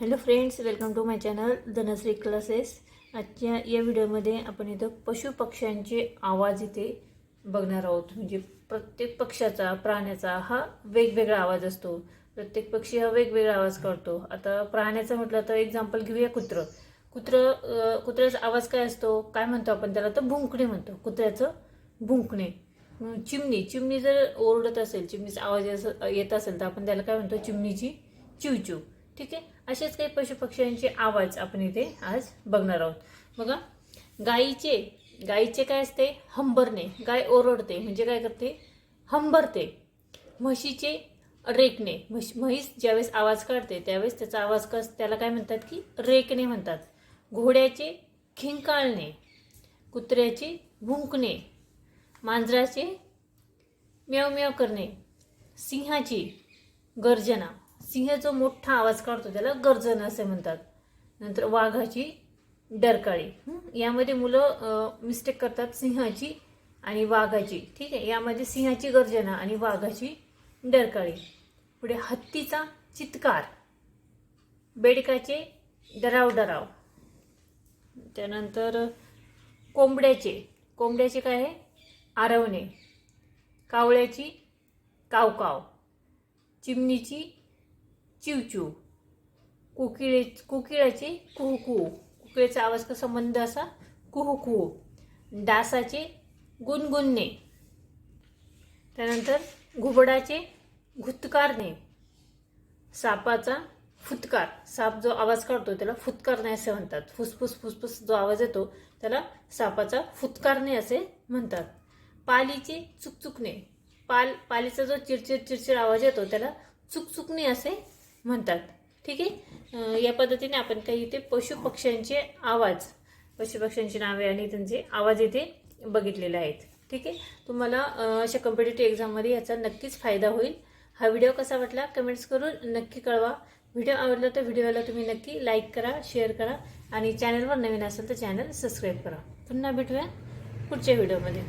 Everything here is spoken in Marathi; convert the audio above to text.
Hello friends welcome to my channel Dhanashree classes आजच्या या व्हिडिओमध्ये आपण इथं पशुपक्ष्यांचे आवाज इथे बघणार आहोत. म्हणजे प्रत्येक पक्षाचा प्राण्याचा हा वेगवेगळा आवाज असतो. प्रत्येक पक्षी हा वेगवेगळा आवाज करतो. आता प्राण्याचं म्हटलं तर एक्झाम्पल घेऊया कुत्रं. कुत्रं कुत्र्याचा आवाज काय असतो? काय म्हणतो आपण त्याला? तर भुंकणे म्हणतो. कुत्र्याचं भुंकणे. चिमणी चिमणी जर ओरडत असेल चिमणीचा आवाज येत असेल तर आपण त्याला काय म्हणतो? चिमणीची चिवचिव. ठीक आहे? असेच काही पशुपक्ष्यांचे आवाज आपण इथे आज बघणार आहोत. बघा गाईचे गाईचे काय असते? हंबरणे. गाय ओरडते. म्हणजे काय करते? हंबरते. म्हशीचे रेकणे. म्हश म्हैस ज्यावेळेस आवाज काढते त्यावेळेस त्याचा आवाज कस त्याला काय म्हणतात की? रेकणे म्हणतात. घोड्याचे खिंकाळणे कुत्र्याचे भुंकणे मांजराचे म्याव म्याव करणे सिंहाची गर्जना. सिंह जो मोठा आवाज काढतो त्याला गर्जन असे म्हणतात. नंतर वाघाची डरकाळी. यामध्ये मुलं मिस्टेक करतात सिंहाची आणि वाघाची. ठीक आहे? यामध्ये सिंहाची गर्जना आणि वाघाची डरकाळी. पुढे हत्तीचा चित्कार. बेडकाचे डराव डराव त्यानंतर कोंबड्याचे. कोंबड्याचे काय आहे? आरवणे. कावळ्याची कावकाव. चिमणीची चिवचिव. कोकिळे कोकिळाचे कुहकू कुकिळेचा आवाज कसा मंद असा? कुहकू डासाचे गुणगुणणे. त्यानंतर घुबडाचे घुतकारणे. सापाचा फुतकार. साप जो आवाज काढतो त्याला फुतकारणे असे म्हणतात. फुसफुस फुसफुस जो आवाज येतो त्याला सापाचा फुतकारणे असे म्हणतात. पालीचे चुकचुकणे. पाल पालीचा जो चिडचिड चिडचिड आवाज येतो त्याला चुकचुकणे असे म्हणतात. ठीक आहे? या पद्धतीने आपण काही इथे पशु पक्ष्यांचे आवाज पशु पक्ष्यांची नावे आणि त्यांचे आवाज इथे बघितलेले आहेत. ठीक आहे? तुम्हाला अशा कॉम्पिटेटिव्ह एक्झाममध्ये याचा नक्कीच फायदा होईल. हा व्हिडिओ कसा वाटला कमेंट्स करून नक्की कळवा. व्हिडिओ आवडला तर व्हिडिओला तुम्ही नक्की लाईक करा शेअर करा आणि चॅनलवर नवीन असेल तर चॅनल सबस्क्राईब करा. पुन्हा भेटूया पुढच्या व्हिडिओमध्ये